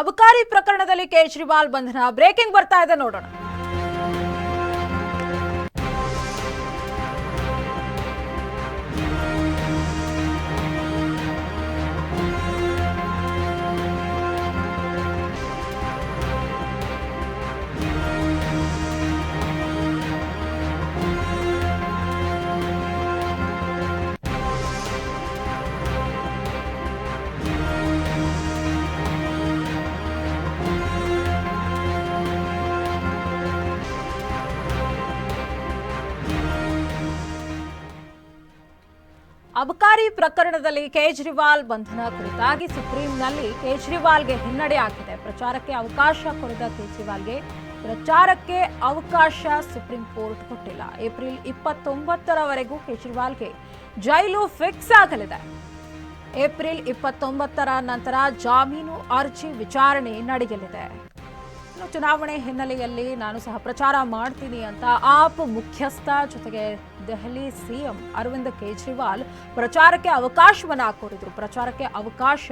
ಅಬಕಾರಿ ಪ್ರಕರಣದಲ್ಲಿ ಕೇಜ್ರಿವಾಲ್ ಬಂಧನ. ಬ್ರೇಕಿಂಗ್ ಬರ್ತಾ ಇದೆ ನೋಡೋಣ. ಅಬಕಾರಿ ಪ್ರಕರಣದಲ್ಲಿ ಕೇಜ್ರಿವಾಲ್ ಬಂಧನ ಕುರಿತಾಗಿ ಸುಪ್ರೀಂನಲ್ಲಿ ಕೇಜ್ರಿವಾಲ್ಗೆ ಹಿನ್ನಡೆ ಆಗಿದೆ. ಪ್ರಚಾರಕ್ಕೆ ಅವಕಾಶ ಕೊಡದ ಕೇಜ್ರಿವಾಲ್ಗೆ ಪ್ರಚಾರಕ್ಕೆ ಅವಕಾಶ ಸುಪ್ರೀಂ ಕೋರ್ಟ್ ಕೊಟ್ಟಿಲ್ಲ. ಏಪ್ರಿಲ್ ಇಪ್ಪತ್ತೊಂಬತ್ತರವರೆಗೂ ಕೇಜ್ರಿವಾಲ್ಗೆ ಜೈಲು ಫಿಕ್ಸ್ ಆಗಲಿದೆ. ಏಪ್ರಿಲ್ ಇಪ್ಪತ್ತೊಂಬತ್ತರ ನಂತರ ಜಾಮೀನು ಅರ್ಜಿ ವಿಚಾರಣೆ ನಡೆಯಲಿದೆ. ಚುನಾವಣೆ ಹಿನ್ನೆಲೆಯಲ್ಲಿ ನಾನು ಸಹ ಪ್ರಚಾರ ಮಾಡ್ತೀನಿ ಅಂತ ಆಪ್ ಮುಖ್ಯಸ್ಥ ಜೊತೆಗೆ ದೆಹಲಿ ಸಿಎಂ ಅರವಿಂದ್ ಕೇಜ್ರಿವಾಲ್ ಪ್ರಚಾರಕ್ಕೆ ಅವಕಾಶವನ್ನು ಕೋರಿದ್ರು. ಪ್ರಚಾರಕ್ಕೆ ಅವಕಾಶ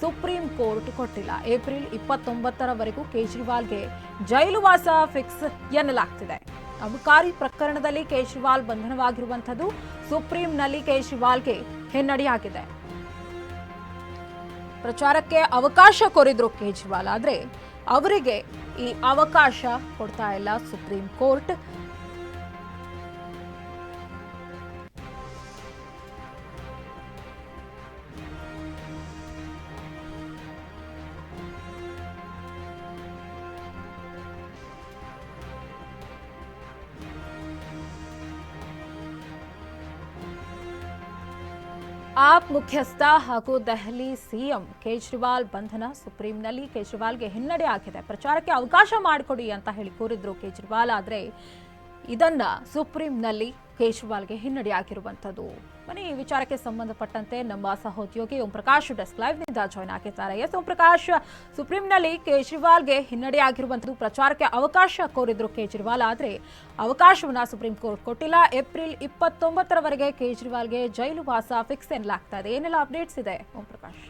ಸುಪ್ರೀಂ ಕೋರ್ಟ್ ಕೊಟ್ಟಿಲ್ಲ. ಏಪ್ರಿಲ್ ಇಪ್ಪತ್ತೊಂಬತ್ತರವರೆಗೂ ಕೇಜ್ರಿವಾಲ್ಗೆ ಜೈಲುವಾಸ ಫಿಕ್ಸ್ ಎನ್ನಲಾಗ್ತಿದೆ. ಅಬಕಾರಿ ಪ್ರಕರಣದಲ್ಲಿ ಕೇಜ್ರಿವಾಲ್ ಬಂಧನವಾಗಿರುವಂಥದ್ದು ಸುಪ್ರೀಂನಲ್ಲಿ ಕೇಜ್ರಿವಾಲ್ಗೆ ಹಿನ್ನಡೆಯಾಗಿದೆ. ಪ್ರಚಾರಕ್ಕೆ ಅವಕಾಶ ಕೋರಿದ್ರು ಕೇಜ್ರಿವಾಲ್, ಆದ್ರೆ ಅವರಿಗೆ ಈ ಅವಕಾಶ ಕೊಡ್ತಾ ಇಲ್ಲ ಸುಪ್ರೀಂ ಕೋರ್ಟ್. ಆಪ್ ಮುಖ್ಯಸ್ಥ ಹಾಗೂ ದೆಹಲಿ ಸಿಎಂ ಕೇಜ್ರಿವಾಲ್ ಬಂಧನ ಸುಪ್ರೀಂನಲ್ಲಿ ಕೇಜ್ರಿವಾಲ್ಗೆ ಹಿನ್ನಡೆ ಆಗಿದೆ. ಪ್ರಚಾರಕ್ಕೆ ಅವಕಾಶ ಮಾಡಿಕೊಡಿ ಅಂತ ಹೇಳಿ ಕೋರಿದ್ರು ಕೇಜ್ರಿವಾಲ್, ಆದ್ರೆ ಇದನ್ನ ಸುಪ್ರೀಂನಲ್ಲಿ ಕೇಜ್ರಿವಾಲ್ಗೆ ಹಿನ್ನಡೆ ಮನೆ ಈ ವಿಚಾರಕ್ಕೆ ಸಂಬಂಧಪಟ್ಟಂತೆ ನಮ್ಮ ಸಹೋದ್ಯೋಗಿ ಓಂ ಪ್ರಕಾಶ್ ಡೆಸ್ಕ್ ಲೈವ್ನಿಂದ ಜಾಯ್ನ್ ಆಗಿದ್ದಾರೆ. ಎಸ್ ಓಂ ಪ್ರಕಾಶ್ ಸುಪ್ರೀಂನಲ್ಲಿ ಕೇಜ್ರಿವಾಲ್ಗೆ ಹಿನ್ನಡೆಯಾಗಿರುವಂಥದ್ದು ಪ್ರಚಾರಕ್ಕೆ ಅವಕಾಶ ಕೋರಿದ್ರು ಕೇಜ್ರಿವಾಲ್, ಆದ್ರೆ ಅವಕಾಶವನ್ನ ಸುಪ್ರೀಂ ಕೋರ್ಟ್ ಕೊಟ್ಟಿಲ್ಲ. ಏಪ್ರಿಲ್ ಇಪ್ಪತ್ತೊಂಬತ್ತರವರೆಗೆ ಕೇಜ್ರಿವಾಲ್ಗೆ ಜೈಲು ವಾಸ ಫಿಕ್ಸ್ ಎನ್ನಲಾಗ್ತಾ ಇದೆ. ಏನೆಲ್ಲ ಅಪ್ಡೇಟ್ಸ್ ಇದೆ ಓಂ ಪ್ರಕಾಶ್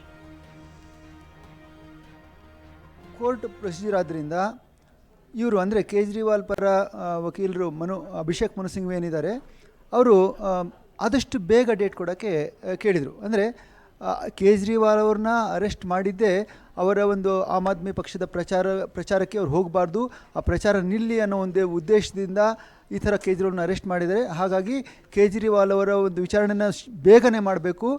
ಕೋರ್ಟ್ ಪ್ರೊಸೀಜರ್ ಆದ್ದರಿಂದ ಇವರು ಅಂದರೆ ಕೇಜ್ರಿವಾಲ್ ಪರ ವಕೀಲರು ಮನು, ಅಭಿಷೇಕ್ ಮನು ಸಿಂಘ್ವಿ ಏನಿದ್ದಾರೆ, ಅವರು ಆದಷ್ಟು ಬೇಗ ಡೇಟ್ ಕೊಡೋಕ್ಕೆ ಕೇಳಿದರು. ಅಂದರೆ ಕೇಜ್ರಿವಾಲ್ ಅವ್ರನ್ನ ಅರೆಸ್ಟ್ ಮಾಡಿದ್ದೇ ಅವರ ಒಂದು ಆಮ್ ಆದ್ಮಿ ಪಕ್ಷದ ಪ್ರಚಾರ, ಪ್ರಚಾರಕ್ಕೆ ಅವ್ರು ಹೋಗಬಾರ್ದು, ಆ ಪ್ರಚಾರ ನಿಲ್ಲಿ ಅನ್ನೋ ಒಂದೇ ಉದ್ದೇಶದಿಂದ ಈ ಥರ ಕೇಜ್ರಿವಾಲ್ನ ಅರೆಸ್ಟ್ ಮಾಡಿದ್ದಾರೆ. ಹಾಗಾಗಿ ಕೇಜ್ರಿವಾಲ್ ಅವರ ಒಂದು ವಿಚಾರಣೆನ ಬೇಗನೆ ಮಾಡಬೇಕು.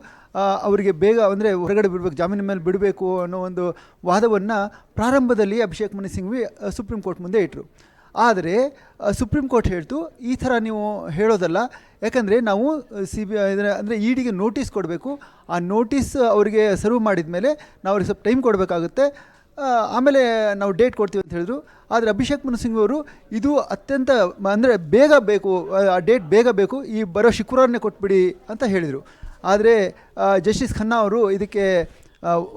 ಅವರಿಗೆ ಬೇಗ ಅಂದರೆ ಹೊರಗಡೆ ಬಿಡಬೇಕು ಜಾಮೀನು ಮೇಲೆ ಬಿಡಬೇಕು ಅನ್ನೋ ಒಂದು ವಾದವನ್ನು ಪ್ರಾರಂಭದಲ್ಲಿ ಅಭಿಷೇಕ್ ಮನಿ ಸಿಂಘ್ವಿ ಸುಪ್ರೀಂ ಕೋರ್ಟ್ ಮುಂದೆ ಇಟ್ಟರು ಆದರೆ ಸುಪ್ರೀಂ ಕೋರ್ಟ್ ಹೇಳ್ತು, ಈ ಥರ ನೀವು ಹೇಳೋದಲ್ಲ, ಯಾಕಂದರೆ ನಾವು ಸಿ ಬಿ ಅಂದರೆ ಇ ಡಿಗೆ ನೋಟಿಸ್ ಕೊಡಬೇಕು. ಆ ನೋಟಿಸ್ ಅವರಿಗೆ ಸರ್ವ್ ಮಾಡಿದ ಮೇಲೆ ನಾವು ಅವ್ರಿಗೆ ಸ್ವಲ್ಪ ಟೈಮ್ ಕೊಡಬೇಕಾಗುತ್ತೆ. ಆಮೇಲೆ ನಾವು ಡೇಟ್ ಕೊಡ್ತೀವಿ ಅಂತ ಹೇಳಿದ್ರು. ಆದರೆ ಅಭಿಷೇಕ್ ಮನು ಸಿಂಗ್ ಅವರು, ಇದು ಅತ್ಯಂತ, ಅಂದರೆ ಬೇಗ ಬೇಕು ಆ ಡೇಟ್ ಬೇಗ ಬೇಕು, ಈ ಬರೋ ಶುಕ್ರವಾರನೇ ಕೊಟ್ಬಿಡಿ ಅಂತ ಹೇಳಿದರು. ಆದರೆ ಜಸ್ಟಿಸ್ ಖನ್ನಾ ಅವರು ಇದಕ್ಕೆ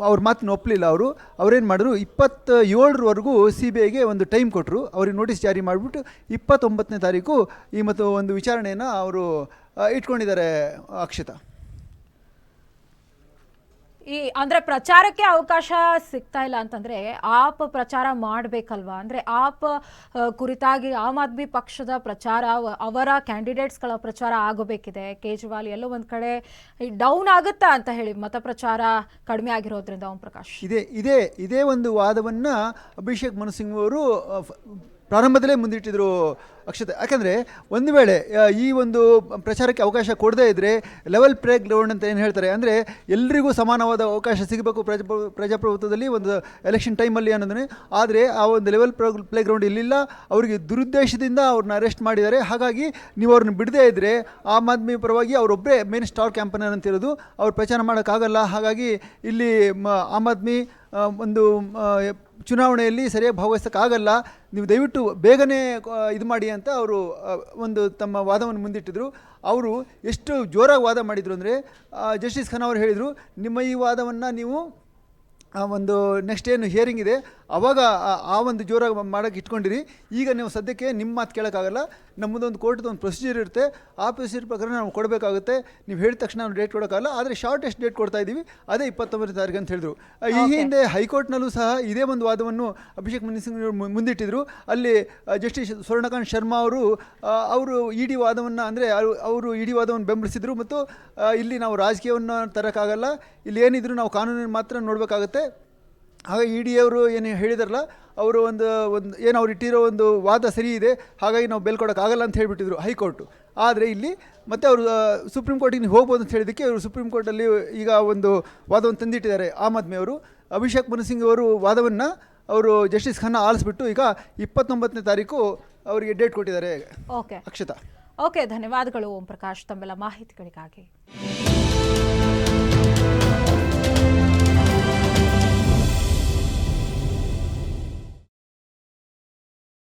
ಅವ್ರ ಮಾತನ್ನ ಒಪ್ಪಲಿಲ್ಲ ಅವರು. ಅವ್ರೇನು ಮಾಡಿದ್ರು ಇಪ್ಪತ್ತ ಏಳರವರೆಗೂ ಸಿ ಬಿ ಐಗೆ ಒಂದು ಟೈಮ್ ಕೊಟ್ಟರು ಅವ್ರಿಗೆ ನೋಟಿಸ್ ಜಾರಿ ಮಾಡಿಬಿಟ್ಟು ಇಪ್ಪತ್ತೊಂಬತ್ತನೇ ತಾರೀಕು ಈ ಮತ್ತು ಒಂದು ವಿಚಾರಣೆಯನ್ನು ಅವರು ಇಟ್ಕೊಂಡಿದ್ದಾರೆ ಅಕ್ಷತಾ. ಈ, ಅಂದ್ರೆ ಪ್ರಚಾರಕ್ಕೆ ಅವಕಾಶ ಸಿಗ್ತಾ ಇಲ್ಲ ಅಂತಂದ್ರೆ ಆಪ್ ಪ್ರಚಾರ ಮಾಡ್ಬೇಕಲ್ವಾ? ಅಂದ್ರೆ ಆಪ್ ಕುರಿತಾಗಿ ಆಮ್ ಆದ್ಮಿ ಪಕ್ಷದ ಪ್ರಚಾರ, ಅವ- ಅವರ ಕ್ಯಾಂಡಿಡೇಟ್ಸ್ಗಳ ಪ್ರಚಾರ ಆಗಬೇಕಿದೆ. ಕೇಜ್ರಿವಾಲ್ ಎಲ್ಲೋ ಒಂದ್ ಕಡೆ ಡೌನ್ ಆಗುತ್ತಾ ಅಂತ ಹೇಳಿ ಮತ ಪ್ರಚಾರ ಕಡಿಮೆ ಆಗಿರೋದ್ರಿಂದ ಓಂ ಪ್ರಕಾಶ್. ಇದೇ ಇದೇ ಇದೇ ಒಂದು ವಾದವನ್ನ ಅಭಿಷೇಕ್ ಮನಸಿಂಗ್ ಅವರು ಪ್ರಾರಂಭದಲ್ಲೇ ಮುಂದಿಟ್ಟಿದ್ರು ಅಕ್ಷತೆ. ಯಾಕಂದರೆ ಒಂದು ವೇಳೆ ಈ ಒಂದು ಪ್ರಚಾರಕ್ಕೆ ಅವಕಾಶ ಕೊಡದೇ ಇದ್ದರೆ ಲೆವೆಲ್ ಪ್ಲೇ ಗ್ರೌಂಡ್ ಅಂತ ಏನು ಹೇಳ್ತಾರೆ, ಅಂದರೆ ಎಲ್ರಿಗೂ ಸಮಾನವಾದ ಅವಕಾಶ ಸಿಗಬೇಕು ಪ್ರಜಾ, ಪ್ರಜಾಪ್ರಭುತ್ವದಲ್ಲಿ ಒಂದು ಎಲೆಕ್ಷನ್ ಟೈಮಲ್ಲಿ ಅನ್ನೋದನ್ನೇ. ಆದರೆ ಆ ಒಂದು ಲೆವೆಲ್ ಪ್ಲೇ ಗ್ರೌಂಡ್ ಇಲ್ಲಿಲ್ಲ, ಅವರಿಗೆ ದುರುದ್ದೇಶದಿಂದ ಅವ್ರನ್ನ ಅರೆಸ್ಟ್ ಮಾಡಿದ್ದಾರೆ. ಹಾಗಾಗಿ ನೀವು ಅವ್ರನ್ನ ಬಿಡದೇ ಇದ್ದರೆ ಆಮ್ ಆದ್ಮಿ ಪರವಾಗಿ ಅವರೊಬ್ಬರೇ ಮೇನ್ ಸ್ಟಾರ್ ಕ್ಯಾಂಪನರ್ ಅಂತಿರೋದು ಅವ್ರು ಪ್ರಚಾರ ಮಾಡೋಕ್ಕಾಗಲ್ಲ. ಹಾಗಾಗಿ ಇಲ್ಲಿ ಆಮ್ ಆದ್ಮಿ ಒಂದು ಚುನಾವಣೆಯಲ್ಲಿ ಸರಿಯಾಗಿ ಭಾಗವಹಿಸೋಕ್ಕಾಗಲ್ಲ, ನೀವು ದಯವಿಟ್ಟು ಬೇಗನೆ ಇದು ಮಾಡಿ ಅಂತ ಅವರು ಒಂದು ತಮ್ಮ ವಾದವನ್ನು ಮುಂದಿಟ್ಟಿದ್ರು. ಅವರು ಎಷ್ಟು ಜೋರಾಗಿ ವಾದ ಮಾಡಿದರು ಅಂದರೆ ಜಸ್ಟಿಸ್ ಖಾನ್ ಅವರು ಹೇಳಿದರು, ನಿಮ್ಮ ಈ ವಾದವನ್ನು ನೀವು ಒಂದು ನೆಕ್ಸ್ಟ್ ಏನು ಹಿಯರಿಂಗ್ ಇದೆ ಅವಾಗ ಆ- ಒಂದು ಜೋರಾಗಿ ಮಾಡೋಕ್ಕೆ ಇಟ್ಕೊಂಡಿರಿ. ಈಗ ನೀವು ಸದ್ಯಕ್ಕೆ ನಿಮ್ಮ ಮಾತು ಕೇಳೋಕ್ಕಾಗಲ್ಲ. ನಮ್ಮದೊಂದು ಕೋರ್ಟ್ದು ಒಂದು ಪ್ರೊಸೀಜರ್ ಇರುತ್ತೆ. ಆ ಪ್ರೊಸೀಜರ್ ಪ್ರಕಾರ ನಾವು ಕೊಡಬೇಕಾಗುತ್ತೆ. ನೀವು ಹೇಳಿದ ತಕ್ಷಣ ನಾವು ಡೇಟ್ ಕೊಡೋಕ್ಕಾಗಲ್ಲ. ಆದರೆ ಶಾರ್ಟೆಸ್ಟ್ ಡೇಟ್ ಕೊಡ್ತಾ ಇದ್ದೀವಿ. ಅದೇ ಇಪ್ಪತ್ತೊಂಬತ್ತು ತಾರೀಕು ಅಂತ ಹೇಳಿದ್ರು. ಈ ಹಿಂದೆ ಹೈಕೋರ್ಟ್ನಲ್ಲೂ ಸಹ ಇದೇ ಒಂದು ವಾದವನ್ನು ಅಭಿಷೇಕ್ ಮನಿ ಸಿಂಗ್ ಮುಂದಿಟ್ಟಿದ್ರು. ಅಲ್ಲಿ ಜಸ್ಟಿಸ್ ಸ್ವರ್ಣಕಾಂತ್ ಶರ್ಮಾ ಅವರು ಅವರು ಇಡಿ ವಾದವನ್ನು ಅಂದರೆ ಅವರು ಇಡಿ ವಾದವನ್ನು ಬೆಂಬಲಿಸಿದರು ಮತ್ತು ಇಲ್ಲಿ ನಾವು ರಾಜಕೀಯವನ್ನು ತರೋಕ್ಕಾಗಲ್ಲ. ಇಲ್ಲಿ ಏನಿದ್ರು ನಾವು ಕಾನೂನಿನ ಮಾತ್ರ ನೋಡಬೇಕಾಗುತ್ತೆ. ಹಾಗಾಗಿ ಇ ಡಿ ಅವರು ಏನು ಹೇಳಿದಾರಲ್ಲ ಅವರು ಒಂದು ಒಂದು ಏನು ಅವ್ರು ಇಟ್ಟಿರೋ ಒಂದು ವಾದ ಸರಿ ಇದೆ ಹಾಗಾಗಿ ನಾವು ಬೆಲ್ ಕೊಡೋಕ್ಕಾಗಲ್ಲ ಅಂತ ಹೇಳಿಬಿಟ್ಟಿದ್ರು ಹೈಕೋರ್ಟು. ಆದರೆ ಇಲ್ಲಿ ಮತ್ತೆ ಅವರು ಸುಪ್ರೀಂ ಕೋರ್ಟಿಗೆ ನೀವು ಹೋಗ್ಬೋದು ಅಂತ ಹೇಳಿದ್ದಕ್ಕೆ ಅವರು ಸುಪ್ರೀಂ ಕೋರ್ಟಲ್ಲಿ ಈಗ ಒಂದು ವಾದವನ್ನು ತಂದಿಟ್ಟಿದ್ದಾರೆ. ಆಮ್ ಆದ್ಮಿ ಅವರು ಅಭಿಷೇಕ್ ಮನು ಸಿಂಗ್ ಅವರು ವಾದವನ್ನು ಅವರು ಜಸ್ಟಿಸ್ ಖನ್ನ ಆಲಿಸ್ಬಿಟ್ಟು ಈಗ ಇಪ್ಪತ್ತೊಂಬತ್ತನೇ ತಾರೀಕು ಅವರಿಗೆ ಡೇಟ್ ಕೊಟ್ಟಿದ್ದಾರೆ. ಓಕೆ ಅಕ್ಷತಾ. ಓಕೆ ಧನ್ಯವಾದಗಳು ಓಂ ಪ್ರಕಾಶ್ ತಮ್ಮೆಲ್ಲ ಮಾಹಿತಿಗಳಿಗಾಗಿ.